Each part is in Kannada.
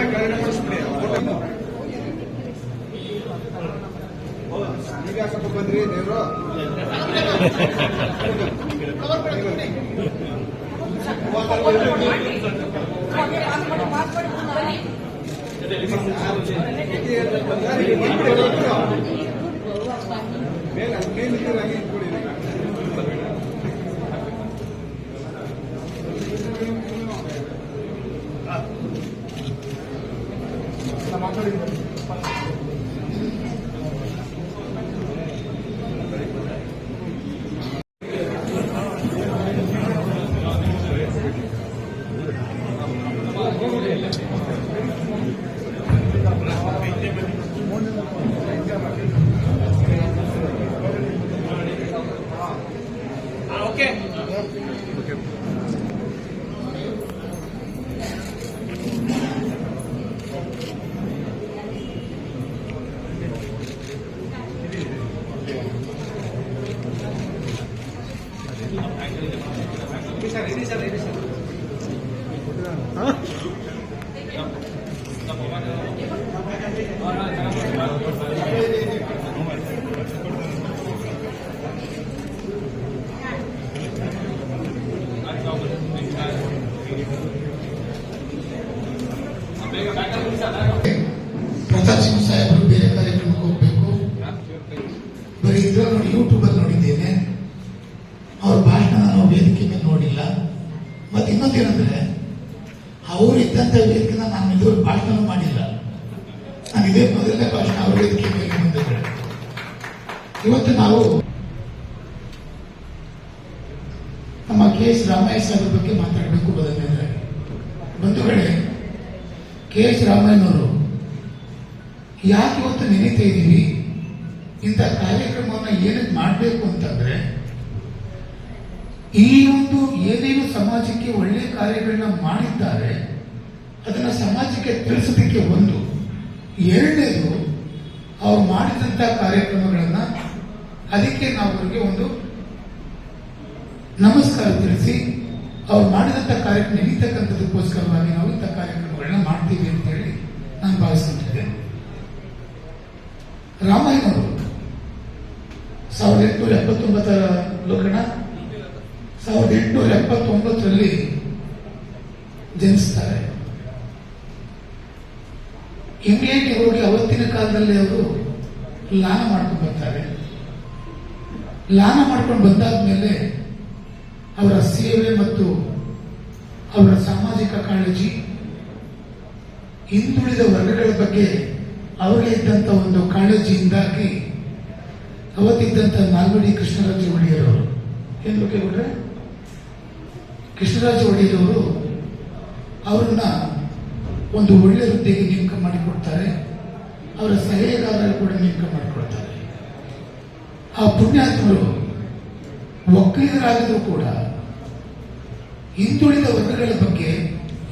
ದೀಪ ಕೆಳಗಡೆ ಬಿಡಿಸ್ಬಿಡಿ ಫೋಟೋ ಈಗ ಸ್ವಲ್ಪ ಬಂದ್ರಿ ದೇವರು ಮೇಲೆ ಮೇಲೆ ಪ್ರತಾಪ್ ಸಿಂಗ್ ಸಾಹೇಬರು ಬೇರೆ ಕಾರ್ಯಕ್ರಮಕ್ಕೆ ಹೋಗ್ಬೇಕು. ಬರೀ ಇದ್ರಲ್ಲಿ ನೋಡಿ ಯೂಟ್ಯೂಬ್ ಅಲ್ಲಿ ನೋಡಿದ್ದೇನೆ. ಅವ್ರ ಭಾಷಣ ನಾನು ವೇದಿಕೆ ಮೇಲೆ ನೋಡಿಲ್ಲ. ಮತ್ತೆ ಇನ್ನೊಂದೇನಂದ್ರೆ ಅವರು ಇದ್ದಂತ ವೇದಿಕೆನ ನಾನು ಇದುವರೆಗೆ ಭಾಷಣ ಮಾಡಿಲ್ಲ. ನಾನು ಇದೇ ಮೊದಲನೇ ಭಾಷಣ ಅವ್ರ ಬಂದಿದ್ರೆ ಇವತ್ತು ನಾವು ನಮ್ಮ ಕೆ ಎಸ್ ರಾಮಯ್ಯ ಸಾಹೇಬ್ರ ಬಗ್ಗೆ ಮಾತಾಡಬೇಕು ಬದಲಾದ್ರೆ ಬಂಧುಗಳೇ ಕೆ ಎಸ್ ರಾಮಯ್ಯನವರು, ಯಾಕೆ ಇವತ್ತು ನೆನೀತಾ ಇದ್ದೀವಿ ಇಂಥ ಕಾರ್ಯಕ್ರಮವನ್ನು ಏನಕ್ಕೆ ಮಾಡಬೇಕು ಅಂತಂದ್ರೆ, ಈ ಒಂದು ಏನೇನು ಸಮಾಜಕ್ಕೆ ಒಳ್ಳೆ ಕಾರ್ಯಗಳನ್ನ ಮಾಡಿದ್ದಾರೆ ಅದನ್ನ ಸಮಾಜಕ್ಕೆ ತಿಳಿಸೋದಕ್ಕೆ ಒಂದು. ಎರಡನೇದು, ಅವ್ರು ಮಾಡಿದಂಥ ಕಾರ್ಯಕ್ರಮಗಳನ್ನ ಅದಕ್ಕೆ ನಾವು ಅವರಿಗೆ ಒಂದು ನಮಸ್ಕಾರ ತಿಳಿಸಿ, ಅವ್ರು ಮಾಡಿದಂಥ ಕಾರ್ಯಕ್ರಮ ನೆನೀತಕ್ಕಂಥದಕ್ಕೋಸ್ಕರವಾಗಿ ನಾವು ಇಂಥ ಕಾರ್ಯಕ್ರಮಗಳನ್ನ ಮಾಡ್ತೀವಿ ಅಂತ ಹೇಳಿ ನಾನು ಭಾವಿಸ್ಕೊಂಡಿದ್ದೇನೆ ರಾಮಾಯಣ ಸಾವಿರದ ಎಂಟುನೂರ ಎಪ್ಪತ್ತೊಂಬತ್ತರ ಲೋಕಣ ಸಾವಿರದ ಎಂಟುನೂರ ಎಪ್ಪತ್ತೊಂಬತ್ತರಲ್ಲಿ ಜನಿಸ್ತಾರೆ. ಇಂಗ್ಲೆಂಡ್ಗೆ ಹೋಗಿ ಅವತ್ತಿನ ಕಾಲದಲ್ಲಿ ಅವರು ಲಾನ ಮಾಡ್ಕೊಂಡು ಬರ್ತಾರೆ? ಲಾನ ಮಾಡ್ಕೊಂಡು ಬಂದಾದ್ಮೇಲೆ ಅವರ ಸೇವೆ ಮತ್ತು ಅವರ ಸಾಮಾಜಿಕ ಕಾಳಜಿ, ಹಿಂದುಳಿದ ವರ್ಗಗಳ ಬಗ್ಗೆ ಅವರಿಗೆ ಇದ್ದಂತ ಒಂದು ಕಾಳಜಿಯಿಂದಾಗಿ ಅವತ್ತಿದ್ದಂತ ನಾಲ್ವಡಿ ಕೃಷ್ಣರಾಜ ಒಡೆಯರ್ ಅವರು ಏನ್ ಬೇಕೇ ಕೃಷ್ಣರಾಜ ಒಡೆಯರ್ ಅವರು ಅವರನ್ನ ಒಂದು ಒಳ್ಳೆ ಹುದ್ದೆಗೆ ನೇಮಕ ಮಾಡಿಕೊಡ್ತಾರೆ. ಅವರ ಸಲಹೆಗಾರರು ಕೂಡ ನೇಮಕ ಮಾಡಿಕೊಡ್ತಾರೆ. ಆ ಪುಣ್ಯಾತ್ಮರು ಒಕ್ಕಲಿಗರಾಗಿದ್ರು ಕೂಡ ಹಿಂದುಳಿದ ವರ್ಗಗಳ ಬಗ್ಗೆ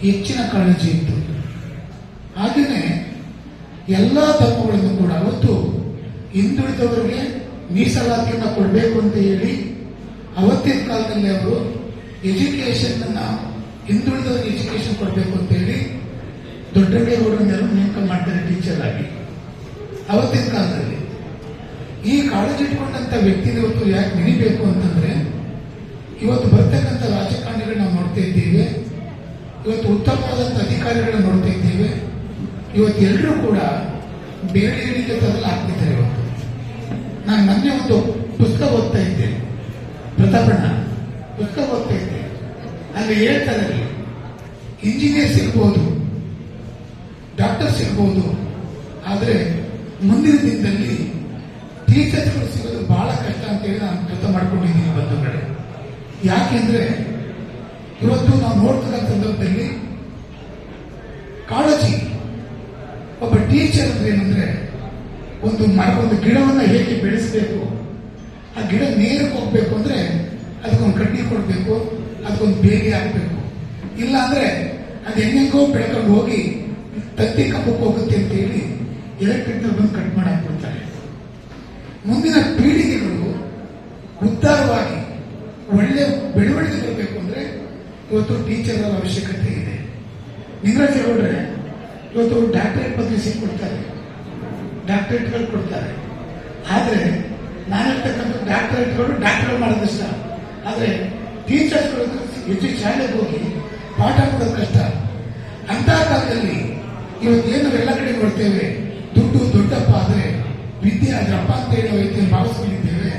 ಹೆಚ್ಚಿನ ಕಾಳಜಿ ಇತ್ತು. ಹಾಗೆಯೇ ಎಲ್ಲ ಧರ್ಮಗಳನ್ನು ಕೂಡ ಅವತ್ತು ಹಿಂದುಳಿದವರಿಗೆ ಮೀಸಲಾತಿಯನ್ನು ಕೊಡಬೇಕು ಅಂತ ಹೇಳಿ ಅವತ್ತಿನ ಕಾಲದಲ್ಲಿ ಅವರು ಎಜುಕೇಶನ್ ಅನ್ನ ಹಿಂದುಳಿದವರಿಗೆ ಎಜುಕೇಶನ್ ಕೊಡಬೇಕು ಅಂತ ಹೇಳಿ ದೊಡ್ಡಗೌಡರನ್ನೆಲ್ಲ ನೇಮಕ ಮಾಡ್ತಾರೆ ಟೀಚರ್ ಆಗಿ. ಅವತ್ತಿನ ಕಾಲದಲ್ಲಿ. ಈ ಕಾಳಜಿ ಇಟ್ಕೊಂಡಂತ ವ್ಯಕ್ತಿ ಇವತ್ತು ಯಾಕೆ ನೆನಿಬೇಕು ಅಂತಂದ್ರೆ, ಇವತ್ತು ಬರ್ತಕ್ಕಂಥ ರಾಜಕಾರಣಿಗಳನ್ನ ನೋಡ್ತಾ ಇದ್ದೇವೆ, ಇವತ್ತು ಉತ್ತಮವಾದಂಥ ಅಧಿಕಾರಿಗಳನ್ನ ನೋಡ್ತಾ ಇದ್ದೇವೆ, ಇವತ್ತು ಎಲ್ಲರೂ ಕೂಡ ಬೇರೆ ಏಳಿಗೆ ತರಲು ಹಾಕ್ತಿದ್ದಾರೆ ಇವತ್ತು. ನಾನು ಮೊನ್ನೆ ಒಂದು ಪುಸ್ತಕ ಓದ್ತಾ ಇದ್ದೆ. ಪ್ರತಾಪಣ್ಣ, ಪುಸ್ತಕ ಓದ್ತಾ ಇದ್ದೆ. ಅಲ್ಲಿ ಹೇಳ್ತಾರೆ ಇಂಜಿನಿಯರ್ ಸಿಗ್ಬೋದು. ಡಾಕ್ಟರ್ ಸಿಗಬಹುದು ಆದರೆ ಮುಂದಿನ ದಿನದಲ್ಲಿ ಟೀಚರ್ಸ್ಗಳು ಸಿಗೋದು ಬಹಳ ಕಷ್ಟ ಅಂತೇಳಿ ನಾನು ಕೆಲಸ ಮಾಡ್ಕೊಂಡಿದ್ದೀನಿ ಬಂಧುಗಳೇ ಯಾಕೆಂದ್ರೆ ಇವತ್ತು ನಾವು ನೋಡ್ತಕ್ಕಂಥ ಸಂದರ್ಭದಲ್ಲಿ ಕಾಳಜಿ. ಒಬ್ಬ ಟೀಚರ್ ಅಂದ್ರೆ ಏನಂದ್ರೆ ಒಂದು ಮರ, ಒಂದು ಗಿಡವನ್ನ ಹೇಗೆ ಬೆಳೆಸಬೇಕು? ಆ ಗಿಡ ನೇರಕ್ಕೆ ಹೋಗ್ಬೇಕು ಅಂದ್ರೆ ಅದಕ್ಕೊಂದು ಕಡ್ಡಿ ಕೊಡಬೇಕು, ಅದಕ್ಕೊಂದು ಬೇಲಿ ಹಾಕ್ಬೇಕು. ಇಲ್ಲ ಅಂದ್ರೆ ಅದು ಹೆಂಗೆಂಗೋ ಬೆಳ್ಕೊಂಡು ಹೋಗಿ ತತ್ತಿ ಕಪ್ಪಕ್ಕೆ ಹೋಗುತ್ತೆ ಅಂತ ಹೇಳಿ ಎಲೆಕ್ಟ್ರಿಕ್ ಬಂದು ಕಟ್ ಮಾಡಿ ಹಾಕ್ಬಿಡ್ತಾರೆ. ಮುಂದಿನ ಪೀಳಿಗೆಗಳು ಉದ್ದಾರವಾಗಿ ಒಳ್ಳೆ ಬೆಳವಣಿಗೆ ಬರಬೇಕು ಅಂದ್ರೆ ಇವತ್ತು ಟೀಚರ್ ಅವಶ್ಯಕತೆ ಇದೆ. ನಿಂಗರಾಜ್ ಹೇಳಿದ್ರೆ, ಇವತ್ತು ಡಾಕ್ಟರೇಟ್ ಪದವಿ ಸಿಕ್ಕೊಡ್ತಾರೆ ಡಾಕ್ಟರೇಟ್ಗಳು ಕೊಡ್ತಾರೆ. ಆದ್ರೆ ನಾನು ಡಾಕ್ಟರೇಟ್ಗಳು ಡಾಕ್ಟರ್ ಮಾಡೋದಿಷ್ಟ ಆದ್ರೆ ಟೀಚರ್ಸ್ಗಳು ಹೆಚ್ಚು ಶಾಲೆಗೆ ಹೋಗಿ ಪಾಠ ಕೊಡೋದು ಕಷ್ಟ. ಅಂತ ಕಾಲದಲ್ಲಿ ಇವತ್ತೇನು ಎಲ್ಲ ಕಡೆ ನೋಡ್ತೇವೆ ದುಡ್ಡು ದೊಡ್ಡಪ್ಪ ಆದ್ರೆ ವಿದ್ಯೆ ಅದ್ರಪ್ಪ ಅಂತ ಹೇಳೋ ವ್ಯಕ್ತಿಯನ್ನು ಭಾವಿಸ್ಕೊಂಡಿದ್ದೇವೆ.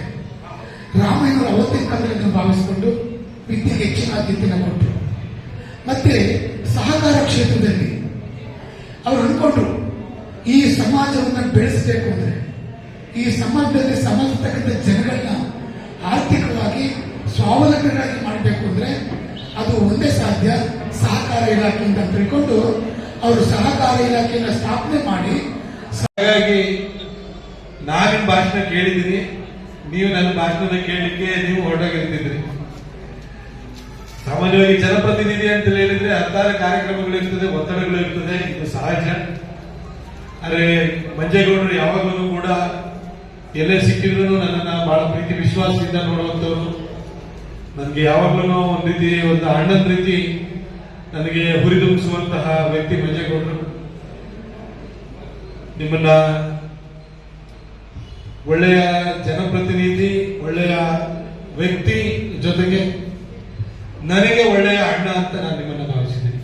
ರಾಮಾಯಣ ಅವತ್ತಿನ ಕಾಲದಲ್ಲಿ ಭಾವಿಸಿಕೊಂಡು ವಿದ್ಯೆಗೆ ಹೆಚ್ಚಿನ ಆದ್ಯತೆಯನ್ನು ಕೊಟ್ಟರು. ಮತ್ತೆ ಸಹಕಾರ ಕ್ಷೇತ್ರದಲ್ಲಿ ಅವರು ಅನ್ಕೊಂಡ್ರು ಈ ಸಮಾಜವನ್ನು ಬೆಳೆಸಬೇಕು ಅಂದ್ರೆ, ಈ ಸಮಾಜದಲ್ಲಿ ಸಮಾಜತಕ್ಕಂಥ ಜನಗಳನ್ನ ಆರ್ಥಿಕವಾಗಿ ಸ್ವಾವಲಂಬಿಗಳಾಗಿ ಮಾಡಬೇಕು ಅಂದ್ರೆ ಅದು ಒಂದೇ ಸಾಧ್ಯ, ಸಹಕಾರ ಇಲಾಖೆ ಅಂತ ತಿಳ್ಕೊಂಡು ಅವರು ಸಹಕಾರ ಇಲಾಖೆಯನ್ನು ಸ್ಥಾಪನೆ ಮಾಡಿ ಹಾಗಾಗಿ ನಾನು ಭಾಷಣ ಕೇಳಿದ್ದೀನಿ ನೀವು ನನ್ನ ಭಾಷಣದ ಕೇಳಲಿಕ್ಕೆ ನೀವು ಹೊರಟೋಗಿರ್ತಿದ್ರಿ ಸಾಮಾನ್ಯವಾಗಿ ಜನಪ್ರತಿನಿಧಿ ಅಂತ ಹೇಳಿದ್ರೆ ಹತ್ತಾರು ಕಾರ್ಯಕ್ರಮಗಳು ಇರ್ತದೆ, ಒತ್ತಡಗಳು ಇರ್ತದೆ. ಇದು ಸಹಜ. ಅರೆ ಮಂಜೇಗೌಡರು ಯಾವಾಗಲೂ ಕೂಡ ಎಲ್ಲೇ ಸಿಕ್ಕಿದ್ರು ನನ್ನನ್ನು ಬಹಳ ಪ್ರೀತಿ, ವಿಶ್ವಾಸದಿಂದ ನೋಡುವಂತವ್ರು. ನನಗೆ ಯಾವಾಗಲೂ ಒಂದು ರೀತಿ ಒಂದು ಅಣ್ಣನ ರೀತಿ ನನಗೆ ಹುರಿದುಂಬಿಸುವಂತಹ ವ್ಯಕ್ತಿ ಮಂಜೇಗೌಡರು, ನಿಮ್ಮನ್ನ ಒಳ್ಳೆಯ ಜನಪ್ರತಿನಿಧಿ, ಒಳ್ಳೆಯ ವ್ಯಕ್ತಿ ಜೊತೆಗೆ ನನಗೆ ಒಳ್ಳೆಯ ಅಣ್ಣ ಅಂತ ನಾನು ನಿಮ್ಮನ್ನ ಭಾವಿಸಿದ್ದೀನಿ.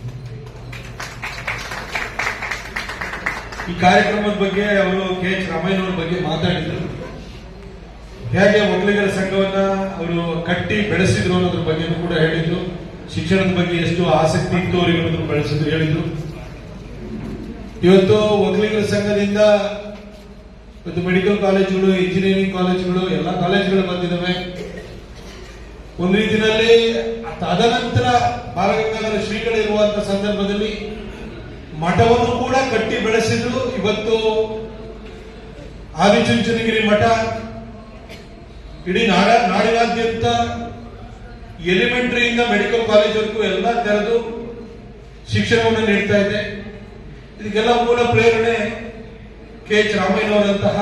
ಈ ಕಾರ್ಯಕ್ರಮದ ಬಗ್ಗೆ ಅವರು ಕೆ ಎಚ್ ರಾಮಯ್ಯನವ್ರ ಬಗ್ಗೆ ಮಾತಾಡಿದ್ರು. ಹೇಗೆ ಒಕ್ಕಲಿಗರ ಸಂಘವನ್ನ ಅವರು ಕಟ್ಟಿ ಬೆಳೆಸಿದ್ರು ಅನ್ನೋದ್ರ ಬಗ್ಗೆನೂ ಕೂಡ ಹೇಳಿದ್ರು. ಶಿಕ್ಷಣದ ಬಗ್ಗೆ ಎಷ್ಟು ಆಸಕ್ತಿ ಇತ್ತು ಅವರಿಗೆ ಬೆಳೆಸಿದ್ರು ಹೇಳಿದ್ರು. ಇವತ್ತು ಒಕ್ಕಲಿಗರ ಸಂಘದಿಂದ ಇವತ್ತು ಮೆಡಿಕಲ್ ಕಾಲೇಜುಗಳು ಇಂಜಿನಿಯರಿಂಗ್ ಕಾಲೇಜುಗಳು ಎಲ್ಲ ಕಾಲೇಜುಗಳು ಬಂದಿದ್ದಾವೆ ಒಂದು ರೀತಿಯಲ್ಲಿ ತದನಂತರ ಬಾಲಗಂಗಾಧರ ಶ್ರೀಗಳಿರುವಂತಹ ಸಂದರ್ಭದಲ್ಲಿ ಮಠವನ್ನು ಕೂಡ ಕಟ್ಟಿ ಬೆಳೆಸಿದ್ರು. ಇವತ್ತು ಆದಿಚುಂಚನಗಿರಿ ಮಠ, ಇಡೀ ನಾಡ, ನಾಡಿನಾದ್ಯಂತ ಎಲಿಮೆಂಟರಿಯಿಂದ ಮೆಡಿಕಲ್ ಕಾಲೇಜ್ವರೆಗೂ ಎಲ್ಲ ತೆರೆದು ಶಿಕ್ಷಣವನ್ನು ನೀಡ್ತಾ ಇದೆ. ಇದಕ್ಕೆಲ್ಲ ಮೂಲ ಪ್ರೇರಣೆ ಕೆ ಎಚ್ ರಾಮಯ್ಯನವರಂತಹ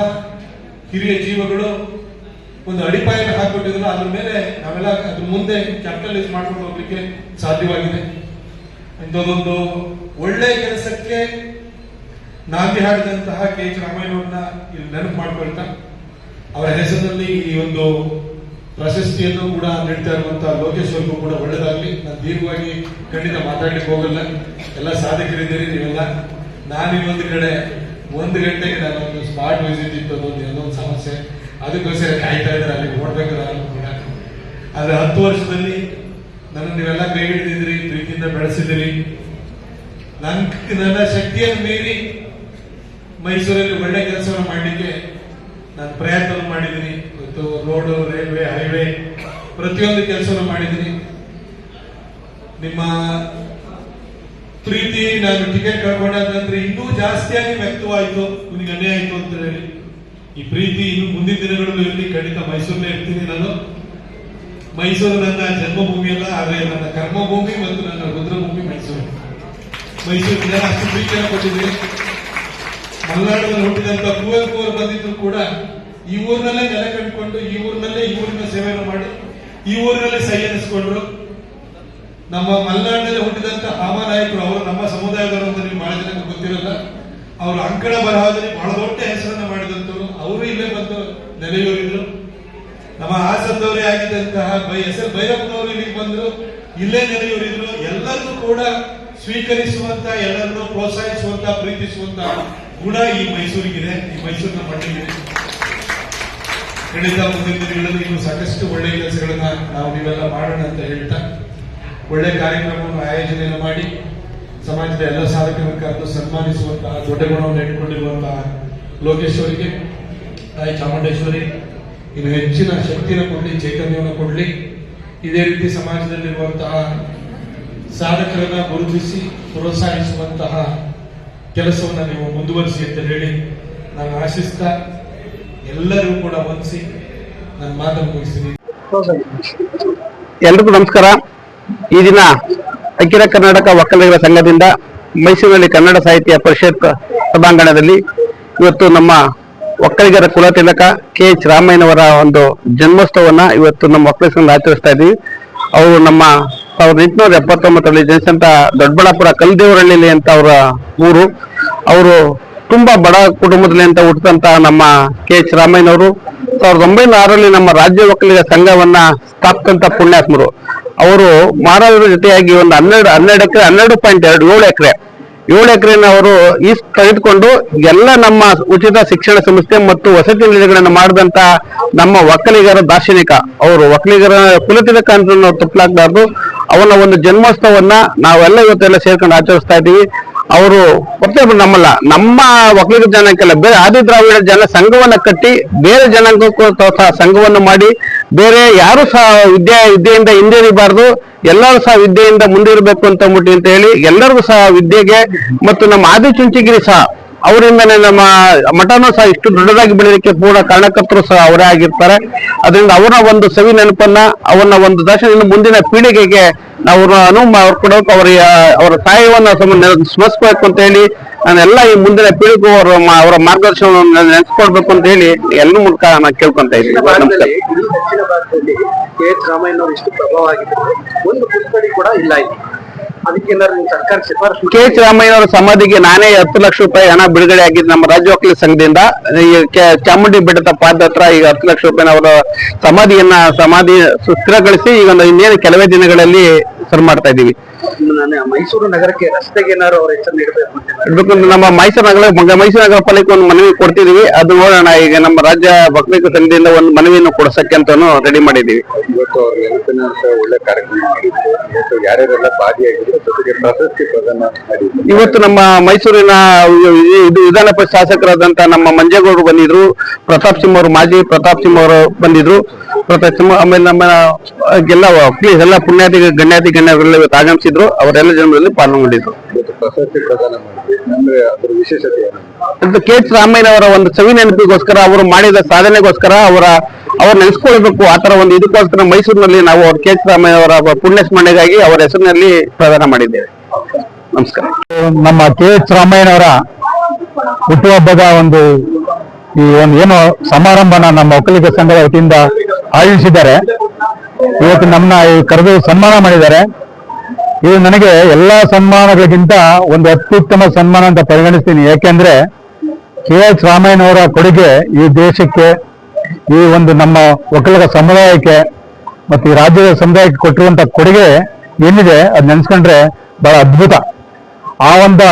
ಹಿರಿಯ ಜೀವಗಳು ಒಂದು ಅಡಿಪಾಯನ ಹಾಕಿಬಿಟ್ಟಿದ್ರು ಅದ್ರ ಮೇಲೆ ನಾವೆಲ್ಲ ಅದ್ರ ಮುಂದೆ ಕ್ಯಾಪಿಟಲೈಸ್ ಮಾಡ್ಕೊಂಡು ಹೋಗ್ಲಿಕ್ಕೆ ಸಾಧ್ಯವಾಗಿದೆ. ಇಂಥದ್ದೊಂದು ಒಳ್ಳೆ ಕೆಲಸಕ್ಕೆ ನಾಂದಿ ಹಾಡಿದಂತಹ ಕೆ ಎಚ್ ರಾಮಯ್ಯನವ್ರನ್ನ ಇಲ್ಲಿ ನೆನಪು ಮಾಡ್ಕೊಳ್ತಾ, ಅವರ ಹೆಸರಿನಲ್ಲಿ ಈ ಒಂದು ಪ್ರಶಸ್ತಿಯನ್ನು ಕೂಡ ನೀಡ್ತಾ ಇರುವಂತಹ ಲೋಕೇಶ್ವರ್ಗೂ ಕೂಡ ಒಳ್ಳೇದಾಗ್ಲಿ. ನಾನು ದೀರ್ಘವಾಗಿ ಖಂಡಿತ ಮಾತಾಡ್ಲಿಕ್ಕೆ ಹೋಗಲ್ಲ. ಎಲ್ಲ ಸಾಧಕರಿದ್ದೀರಿ ನೀವೆಲ್ಲ. ನಾನು ಇನ್ನೊಂದು ಕಡೆ ಒಂದು ಗಂಟೆಗೆ ನಾನು ಒಂದು ಸ್ಪಾಟ್ ವಿಸಿಟ್ ಇತ್ತು ಅದೊಂದು ಒಂದು ಸಮಸ್ಯೆ. ಅದಕ್ಕೋಸ್ಕರ ಕಾಯ್ತಾ ಇದ್ದಾರೆ ಅಲ್ಲಿ ನೋಡ್ಬೇಕು ನಾನು ಕೂಡ. ಆದ್ರೆ ಹತ್ತು ವರ್ಷದಲ್ಲಿ ನನ್ನ ನೀವೆಲ್ಲ ಕೈ ಹಿಡಿದಿದ್ರಿ, ಪ್ರೀತಿಯಿಂದ ಬೆಳೆಸಿದಿರಿ. ನನ್ ನನ್ನ ಶಕ್ತಿಯನ್ನು ಮೀರಿ ಮೈಸೂರಲ್ಲಿ ಒಳ್ಳೆ ಕೆಲಸವನ್ನು ಮಾಡಲಿಕ್ಕೆ ನಾನು ಪ್ರಯತ್ನ ಮಾಡಿದ್ದೀನಿ. ಇವತ್ತು ರೋಡ್, ರೈಲ್ವೆ, ಹೈವೇ, ಪ್ರತಿಯೊಂದು ಕೆಲಸವನ್ನು ಮಾಡಿದ್ದೀನಿ. ನಿಮ್ಮ ಪ್ರೀತಿ, ನಾನು ಟಿಕೆಟ್ ಕಳ್ಕೊಂಡಾದ ಅಂತಂದ್ರೆ ಇನ್ನೂ ಜಾಸ್ತಿಯಾಗಿ ವ್ಯಕ್ತವಾಯಿತು. ನಿಮಗೆ ಅನ್ಯಾಯ ಆಯಿತು ಅಂತ ಹೇಳಿ. ಈ ಪ್ರೀತಿ ಇನ್ನು ಮುಂದಿನ ದಿನಗಳಲ್ಲೂ ಇರಲಿ. ಖಂಡಿತ ಮೈಸೂರಲ್ಲೇ ಇರ್ತೀನಿ ನಾನು. ಮೈಸೂರು ನನ್ನ ಜನ್ಮಭೂಮಿ ಅಲ್ಲ, ಆದರೆ ನನ್ನ ಕರ್ಮಭೂಮಿ ಮತ್ತು ನನ್ನ ರುದ್ರಭೂಮಿ ಮೈಸೂರು. ಮೈಸೂರು ಅಷ್ಟು ಪ್ರೀತಿಯನ್ನು ಕೊಟ್ಟಿದ್ದೀನಿ. ಮಲೆನಾಡಿನಲ್ಲಿ ಹುಟ್ಟಿದಂತ ಕುವೆಂಪು ಅವರು ಬಂದಿದ್ರು ಕೂಡ ಈ ಊರಿನಲ್ಲೇ ನೆಲೆ ಕಂಡುಕೊಂಡು ಈ ಊರಿನಲ್ಲೇ ಈ ಊರಿನ ಸೇವೆಯನ್ನು ಮಾಡಿ, ಈ ಊರಿನಲ್ಲೇ ಸೈ ಎನಿಸ್ಕೊಂಡ್ರು. ನಮ್ಮ ಮಲೆನಾಡಿನಲ್ಲಿ ಹುಟ್ಟಿದಂತ ನಾಯಕರು, ಅವರು ನಮ್ಮ ಸಮುದಾಯದವರು ಅಂತ ನೀವು ಬಹಳ ಜನಕ್ಕೆ ಗೊತ್ತಿರಲ್ಲ. ಅವರು ಅಂಕಣ ಬರಹದಲ್ಲಿ ಬಹಳ ದೊಡ್ಡ ಹೆಸರನ್ನ ಮಾಡಿದಂತವರು ಅವರು ಇಲ್ಲೇ ಬಂದು ನೆಲೆಯೂರಿದ್ರು. ನಮ್ಮ ಹಾಸನದವರೇ ಆಗಿದ್ದಂತಹ ಬೈ ಎಸ್ ಎಲ್ ಭೈರಪ್ಪನವರು ಇಲ್ಲಿಗೆ ಬಂದ್ರು. ಇಲ್ಲೇ ನೆಲೆಯೂರಿದ್ರು. ಎಲ್ಲರನ್ನೂ ಕೂಡ ಸ್ವೀಕರಿಸುವಂತ, ಎಲ್ಲರನ್ನು ಪ್ರೋತ್ಸಾಹಿಸುವಂತ, ಪ್ರೀತಿಸುವಂತ ಗುಣ ಈ ಮೈಸೂರಿಗಿದೆ, ಈ ಮೈಸೂರಿನ ಮಣ್ಣಿಗಿದೆ. ಖಂಡಿತ ಮುಂದಿನ ದಿನಗಳಲ್ಲಿ ಇನ್ನು ಸಾಕಷ್ಟು ಒಳ್ಳೆಯ ಕೆಲಸಗಳನ್ನ ನಾವು ನೀವೆಲ್ಲ ಮಾಡೋಣ ಅಂತ ಹೇಳ್ತಾ ಒಳ್ಳೆ ಕಾರ್ಯಕ್ರಮವನ್ನು ಆಯೋಜನೆಯನ್ನು ಮಾಡಿ ಸಮಾಜದ ಎಲ್ಲ ಸಾಧಕರನ್ನು ಕರೆದು ಸನ್ಮಾನಿಸುವಂತಹ, ದೊಡ್ಡ ಗುಣವನ್ನು ಇಟ್ಕೊಂಡಿರುವಂತಹ ಲೋಕೇಶ್ವರಿಗೆ ತಾಯಿ ಚಾಮುಂಡೇಶ್ವರಿ, ಇನ್ನು ಹೆಚ್ಚಿನ ಶಕ್ತಿಯನ್ನು ಕೊಡಲಿ, ಚೈತನ್ಯವನ್ನು ಕೊಡಲಿ. ಇದೇ ರೀತಿ ಸಮಾಜದಲ್ಲಿರುವಂತಹ ಸಾಧಕರನ್ನ ಗುರುತಿಸಿ ಪ್ರೋತ್ಸಾಹಿಸುವಂತಹ ಕೆಲಸವನ್ನು ನೀವು ಮುಂದುವರಿಸಿ ಅಂತ ಹೇಳಿ ನಾನು ಆಶಿಸ್ತಾ ಎಲ್ಲರಿಗೂ ಕೂಡ ವಂದಿಸಿ ನನ್ನ ಮಾತನ್ನು ಎಲ್ರಿಗೂ ನಮಸ್ಕಾರ. ಈ ದಿನ ಅಖಿಲ ಕರ್ನಾಟಕ ಒಕ್ಕಲಿಗರ ಸಂಘದಿಂದ ಮೈಸೂರಿನಲ್ಲಿ ಕನ್ನಡ ಸಾಹಿತ್ಯ ಪರಿಷತ್ ಸಭಾಂಗಣದಲ್ಲಿ ಇವತ್ತು ನಮ್ಮ ಒಕ್ಕಲಿಗರ ಕುಲತಿಲಕ ಕೆ ಎಚ್ ರಾಮಯ್ಯನವರ ಒಂದು ಜನ್ಮೋತ್ಸವವನ್ನ ಇವತ್ತು ನಮ್ಮ ಒಕ್ಕಲಿಗ ಸಂಘ ಆಚರಿಸ್ತಾ ಇದ್ದೀವಿ ಅವರು ನಮ್ಮ ಸಾವಿರದ ಎಂಟುನೂರ ಎಪ್ಪತ್ತೊಂಬತ್ತರಲ್ಲಿ ಜನಿಸಿದಂತ ದೊಡ್ಡಬಳ್ಳಾಪುರ ಕಲ್ದೇವರಳ್ಳಿಲಿ ಅಂತ ಅವರ ಊರು. ಅವರು ತುಂಬಾ ಬಡ ಕುಟುಂಬದಲ್ಲಿ ಅಂತ ಹುಟ್ಟಿದಂತ ನಮ್ಮ ಕೆ ಎಚ್ ರಾಮಯ್ಯನವರು ಸಾವಿರದ ಒಂಬೈನೂರ ಆರರಲ್ಲಿ ನಮ್ಮ ರಾಜ್ಯ ಒಕ್ಕಲಿಗ ಸಂಘವನ್ನ ಸ್ಥಾಪಿಸಿದಂತ ಪುಣ್ಯಾತ್ಮರು. ಅವರು ಮಹಾರಾಜರ ಜೊತೆಯಾಗಿ ಒಂದು ಹನ್ನೆರಡು ಹನ್ನೆರಡು ಎಕರೆ, ಹನ್ನೆರಡು ಪಾಯಿಂಟ್ ಎರಡು ಏಳು ಎಕರೆ, ಏಳು ಎಕರೆನ ಅವರು ಈ ತೆಗೆದುಕೊಂಡು ಎಲ್ಲ ನಮ್ಮ ಉಚಿತ ಶಿಕ್ಷಣ ಸಂಸ್ಥೆ ಮತ್ತು ವಸತಿ ನಿಲಯಗಳನ್ನು ಮಾಡಿದಂತ ನಮ್ಮ ಒಕ್ಕಲಿಗರ ದಾರ್ಶನಿಕ. ಅವರು ಒಕ್ಕಲಿಗರ ಕುಲತಿಲಕ ಅಂತ ತಪ್ಪಲಾಗಬಾರ್ದು. ಅವನ ಒಂದು ಜನ್ಮೋತ್ಸವವನ್ನ ನಾವೆಲ್ಲ ಇವತ್ತೆಲ್ಲ ಸೇರ್ಕೊಂಡು ಆಚರಿಸ್ತಾ ಇದ್ದೀವಿ. ಅವರು ಒಟ್ಟೆ ನಮ್ಮಲ್ಲ, ನಮ್ಮ ಒಕ್ಕಲಿಗ ಜನಕ್ಕೆಲ್ಲ ಬೇರೆ ಆದಿ ದ್ರಾವಿಡ ಜನ ಸಂಘವನ್ನ ಕಟ್ಟಿ ಬೇರೆ ಜನಾಂಗಕ್ಕೂ ಸಹ ಸಂಘವನ್ನು ಮಾಡಿ ಬೇರೆ ಯಾರು ಸಹ ವಿದ್ಯೆ ವಿದ್ಯೆಯಿಂದ ಹಿಂದೇರಿಬಾರ್ದು ಎಲ್ಲರೂ ಸಹ ವಿದ್ಯೆಯಿಂದ ಮುಂದಿರಬೇಕು ಅಂತ ಮುಟ್ಟಿ ಅಂತ ಹೇಳಿ ಎಲ್ಲರಿಗೂ ಸಹ ವಿದ್ಯೆಗೆ ಮತ್ತು ನಮ್ಮ ಆದಿಚುಂಚಗಿರಿ ಸಹ ಅವರಿಂದನೇ ನಮ್ಮ ಮಠನೂ ಸಹ ಇಷ್ಟು ದೊಡ್ಡದಾಗಿ ಬೆಳೆಯಲಿಕ್ಕೆ ಪೂರ್ಣ ಕಾರಣಕರ್ತರು ಸಹ ಅವರೇ ಆಗಿರ್ತಾರೆ. ಅದರಿಂದ ಅವರ ಒಂದು ಸವಿ ನೆನಪನ್ನ ಅವನ ಒಂದು ದರ್ಶನ ಮುಂದಿನ ಪೀಳಿಗೆಗೆ ನಾವು ಅನುವು ಅವ್ರು ಕೊಡೋಕೆ ಅವರ ಅವರ ಸಹಾಯವನ್ನು ಸಮ- ನೆನ- ಸ್ಮರಿಸ್ಬೇಕು ಅಂತ ಹೇಳಿ ನಾನೆಲ್ಲ ಈ ಮುಂದಿನ ಪೀಳಿಗೆ ಅವರ ಅವರ ಮಾರ್ಗದರ್ಶನವನ್ನು ನೆನೆಸ್ಕೊಡ್ಬೇಕು ಅಂತ ಹೇಳಿ ಎಲ್ಲ ಮೂಲಕ ನಾನು ಕೇಳ್ಕೊಂತ ಇದ್ದೀನಿ. ನಮಸ್ಕಾರ. ಕೆ ಎಚ್ ಪ್ರಭಾವ ಒಂದು ಪುಸ್ತಕ ಕೂಡ ಇಲ್ಲ. ಕೆ ಎಚ್ ರಾಮಯ್ಯನವರ ಸಮಾಧಿಗೆ ನಾನೇ ಹತ್ತು ಲಕ್ಷ ರೂಪಾಯಿ ಹಣ ಬಿಡುಗಡೆ ಆಗಿದ್ದು ನಮ್ಮ ರಾಜ್ಯ ವಕೀಲ ಸಂಘದಿಂದ. ಚಾಮುಂಡಿ ಬೆಟ್ಟದ ಪಾದ ಹತ್ರ ಈಗ ಹತ್ತು ಲಕ್ಷ ರೂಪಾಯಿ ಅವರ ಸಮಾಧಿಯನ್ನ ಸಮಾಧಿ ಸುಸ್ಥಿರಗೊಳಿಸಿ ಈಗ ಒಂದು ಇನ್ನೇನು ಕೆಲವೇ ದಿನಗಳಲ್ಲಿ ಸರ್ ಮಾಡ್ತಾ ಇದ್ದೀವಿ. ನಾನು ಮೈಸೂರು ನಗರಕ್ಕೆ ರಸ್ತೆಗೆ ಏನಾದ್ರು ಅವ್ರ ಹೆಸರು ನೀಡಬೇಕು ಅಂತ ಏನಾದ್ರು ಇಡ್ಬೇಕು ಅಂತ ನಮ್ಮ ಮೈಸೂರು ನಗರ ಮೈಸೂರು ನಗರ ಪಾಲಿಕೆ ಒಂದು ಮನವಿ ಕೊಡ್ತಿದೀವಿ. ಅದು ನೋಡೋಣ ಈಗ ನಮ್ಮ ರಾಜ್ಯ ಭಕ್ತಿಕ ಸಂಘದಿಂದ ಒಂದು ಮನವಿಯನ್ನು ಕೊಡ್ಸಕ್ಕೆ ಅಂತಾನು ರೆಡಿ ಮಾಡಿದೀವಿ ಇವತ್ತು ಅವ್ರ ನೆನಪಿನ ಒಳ್ಳೆ ಕಾರ್ಯಕ್ರಮ ಮಾಡಿದ್ರು ಇವತ್ತು ಯಾರ್ಯಾರೆಲ್ಲ ಭಾಗಿಯಾಗಿದ್ರು ಜೊತೆಗೆ ಪ್ರಶಸ್ತಿ ಪ್ರದಾನ ಮಾಡಿದ್ರು ಇವತ್ತು ನಮ್ಮ ಮೈಸೂರಿನ ಇದು- ಇದು ವಿಧಾನ ಪರಿಷತ್ ಶಾಸಕರಾದಂತ ನಮ್ಮ ಮಂಜೇಗೌಡರು ಬಂದಿದ್ರು ಪ್ರತಾಪ್ ಸಿಂಹ ಅವರು ಮಾಜಿ ಪ್ರತಾಪ್ ಸಿಂಹ ಅವರು ಬಂದಿದ್ರು. ಸಿಂಹ ಆಮೇಲೆ ನಮ್ಮ ಎಲ್ಲ ಪ್ಲೀಸ್ ಎಲ್ಲ ಪುಣ್ಯಾತಿ ಗಣ್ಯಾತಿ ಗಣ್ಯರೆಲ್ಲ ಇವತ್ತು ಆಗಮಿಸಿದ್ರು. ಅವರೆಲ್ಲ ಜನ್ಮದಲ್ಲಿ ಪಾಲ್ಗೊಂಡಿದ್ರು. ಕೆ ಎಚ್ ರಾಮಯ್ಯನವರ ಒಂದು ಸವಿ ನೆನಪಿಗೋಸ್ಕರ, ಅವರು ಮಾಡಿದ ಸಾಧನೆಗೋಸ್ಕರ, ಅವರ, ಅವ್ರು ನೆನೆಸ್ಕೊಳ್ಬೇಕು ಆ ತರ ಒಂದು ಇದಕ್ಕೋಸ್ಕರ ಮೈಸೂರಿನಲ್ಲಿ ನಾವು ಅವ್ರ ಕೆ ಎಚ್ ರಾಮಯ್ಯನವರ ಪುಣ್ಯ ಸ್ಮರಣೆಗಾಗಿ ಅವರ ಹೆಸರಿನಲ್ಲಿ ಪ್ರದಾನ ಮಾಡಿದ್ದೇವೆ. ನಮಸ್ಕಾರ. ನಮ್ಮ ಕೆ ಎಚ್ ರಾಮಯ್ಯನವರ ಹುಟ್ಟುಹಬ್ಬದ ಒಂದು ಈ ಒಂದು ಏನು ಸಮಾರಂಭನ ನಮ್ಮ ಒಕ್ಕಲಿಗ ಸಂಘದ ವತಿಯಿಂದ ಆಯೋಜಿಸಿದ್ದಾರೆ. ಇವತ್ತು ನಮ್ಮನ್ನ ಕರೆದು ಸನ್ಮಾನ ಮಾಡಿದ್ದಾರೆ. ಇದು ನನಗೆ ಎಲ್ಲಾ ಸನ್ಮಾನಗಳಿಗಿಂತ ಒಂದು ಅತ್ಯುತ್ತಮ ಸನ್ಮಾನ ಅಂತ ಪರಿಗಣಿಸ್ತೀನಿ. ಯಾಕೆಂದ್ರೆ ಕೆ ಎಚ್ ರಾಮಯ್ಯನವರ ಕೊಡುಗೆ ಈ ದೇಶಕ್ಕೆ, ಈ ಒಂದು ನಮ್ಮ ಒಕ್ಕಲಿಗ ಸಮುದಾಯಕ್ಕೆ ಮತ್ತು ಈ ರಾಜ್ಯದ ಸಮುದಾಯಕ್ಕೆ ಕೊಟ್ಟಿರುವಂತ ಕೊಡುಗೆ ಏನಿದೆ ಅದು ನೆನೆಸ್ಕೊಂಡ್ರೆ ಬಹಳ ಅದ್ಭುತ. ಆ ಒಂದು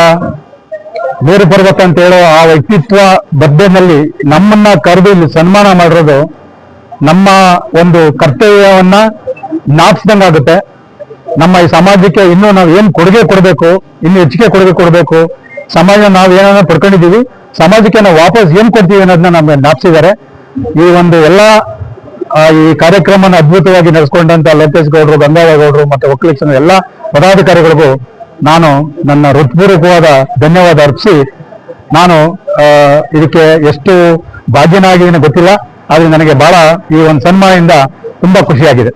ಬೇರು ಪರ್ವತ ಅಂತ ಹೇಳೋ ಆ ವ್ಯಕ್ತಿತ್ವ ಬದ್ದೆನಲ್ಲಿ ನಮ್ಮನ್ನ ಕರೆದು ಸನ್ಮಾನ ಮಾಡಿರೋದು ನಮ್ಮ ಒಂದು ಕರ್ತವ್ಯವನ್ನ ಆಗುತ್ತೆ. ನಮ್ಮ ಈ ಸಮಾಜಕ್ಕೆ ಇನ್ನೂ ನಾವು ಏನ್ ಕೊಡುಗೆ ಕೊಡಬೇಕು, ಇನ್ನು ಹೆಚ್ಚಿಗೆ ಕೊಡುಗೆ ಕೊಡಬೇಕು ಸಮಾಜ ನಾವು ಏನನ್ನ ಪಡ್ಕೊಂಡಿದೀವಿ ಸಮಾಜಕ್ಕೆ ನಾವು ವಾಪಸ್ ಏನ್ ಕೊಡ್ತೀವಿ ಅನ್ನೋದನ್ನ ನಮ್ಗೆ ನಾಪ್ಸಿದ್ದಾರೆ ಈ ಒಂದು ಎಲ್ಲಾ ಈ ಕಾರ್ಯಕ್ರಮನ ಅದ್ಭುತವಾಗಿ ನಡೆಸ್ಕೊಂಡಂತ ಲೋಕೇಶ್ ಗೌಡರು ಗೌಡರು ಮತ್ತೆ ಒಕ್ಕಲಿಗ ಎಲ್ಲಾ ಪದಾಧಿಕಾರಿಗಳಿಗೂ ನಾನು ನನ್ನ ಹೃತ್ಪೂರ್ವಕವಾದ ಧನ್ಯವಾದ ಅರ್ಪಿಸಿ. ನಾನು ಇದಕ್ಕೆ ಎಷ್ಟು ಭಾಗ್ಯನಾಗಿ ಗೊತ್ತಿಲ್ಲ. ಆದ್ರೆ ನನಗೆ ಬಹಳ ಈ ಒಂದು ಸನ್ಮಾನದಿಂದ ತುಂಬಾ ಖುಷಿಯಾಗಿದೆ.